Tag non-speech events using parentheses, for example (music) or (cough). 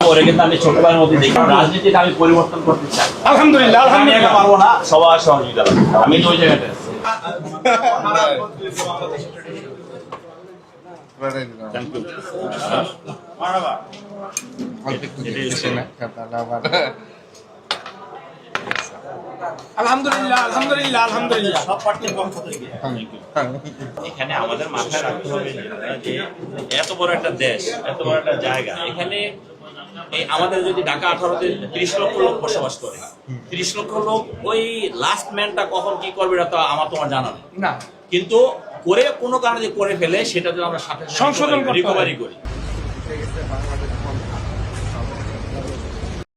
ওরে কিন্তু আমি ছোটবেলার মধ্যে দেখি রাজনীতিটা আমি পরিবর্তন করতে চাই। আলহামদুলিল্লাহ আমি একা আলহামদুলিল্লাহ পারব না সবার সহযোগিতা আমি তো ওই জায়গাটা (laughs) এখানে আমাদের মাথায় রাখতে হবে যে এত বড় একটা দেশ এত বড় একটা জায়গা এখানে এই আমাদের যদি ঢাকা আঠারোতে ত্রিশ লক্ষ লোক বসবাস করে ত্রিশ লক্ষ লোক ওই লাস্ট ম্যানটা কখন কি করবে এটা তো আমার তোমার জানা নেই। না। কিন্তু করে কোনো কারণে করে ফেলে সেটা যদি আমরা সাথে সংশোধন রিকভারি করি।